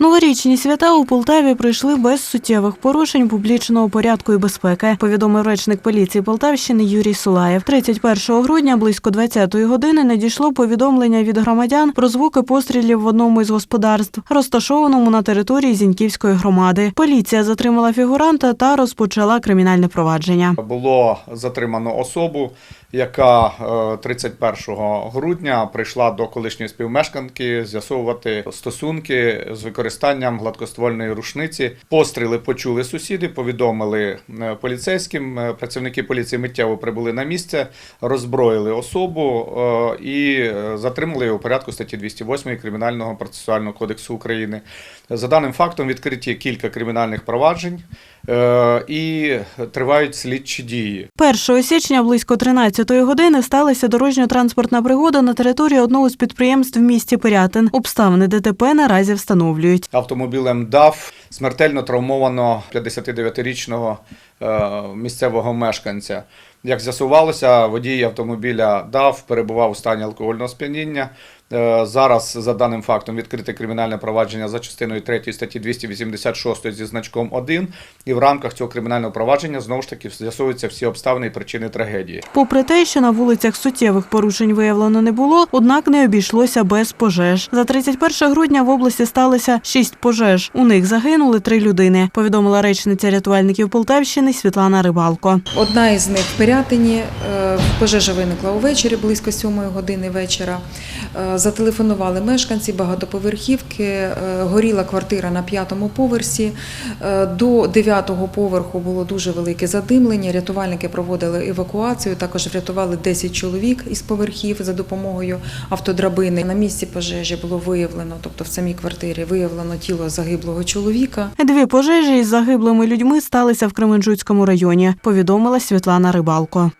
Новорічні свята у Полтаві пройшли без суттєвих порушень публічного порядку і безпеки, повідомив речник поліції Полтавщини Юрій Сулаєв. 31 грудня близько 20-ї години надійшло повідомлення від громадян про звуки пострілів в одному із господарств, розташованому на території Зіньківської громади. Поліція затримала фігуранта та розпочала кримінальне провадження. Було затримано особу, яка е, 31 грудня прийшла до колишньої співмешканки з'ясовувати стосунки з використанням гладкоствольної рушниці. Постріли почули сусіди, повідомили е, поліцейським. Е, Працівники поліції миттєво прибули на місце, роззброїли особу е, і затримали його порядку статті 208 Кримінального процесуального кодексу України. За даним фактом відкриті кілька кримінальних проваджень і тривають слідчі дії. 1 січня близько 13-ї години сталася дорожньо-транспортна пригода на території одного з підприємств в місті Пирятин. Обставини ДТП наразі встановлюють. Автомобілем ДАФ смертельно травмовано 59-річного е, місцевого мешканця. Як з'ясувалося, водій автомобіля ДАФ перебував у стані алкогольного сп'яніння. Е, Зараз за даним фактом відкрите кримінальне провадження за частиною 3 статті 286 зі значком 1. І в рамках цього кримінального провадження знову ж таки з'ясовуються всі обставини і причини трагедії. Попри те, що на вулицях суттєвих порушень виявлено не було, однак не обійшлося без пожеж. За 31 грудня в області сталося шість пожеж. У них загинули три людини. Повідомила речниця рятувальників Полтавщини Світлана Рибалко. Одна із них в Пирятині. Е, Пожежа виникла увечері, близько 7 години вечора. Зателефонували мешканці багатоповерхівки. Е, Горіла квартира на п'ятому поверсі. Е, До дев'ятого поверху було дуже велике задимлення. Рятувальники проводили евакуацію. Також врятували 10 чоловік із поверхів за допомогою автодрабини. На місці пожежі було виявлено, тобто в самій квартирі виявлено тіло загиблого чоловіка. Дві пожежі із загиблими людьми сталися в Кременчуцькому районі. Повідомила Світлана Рибалко.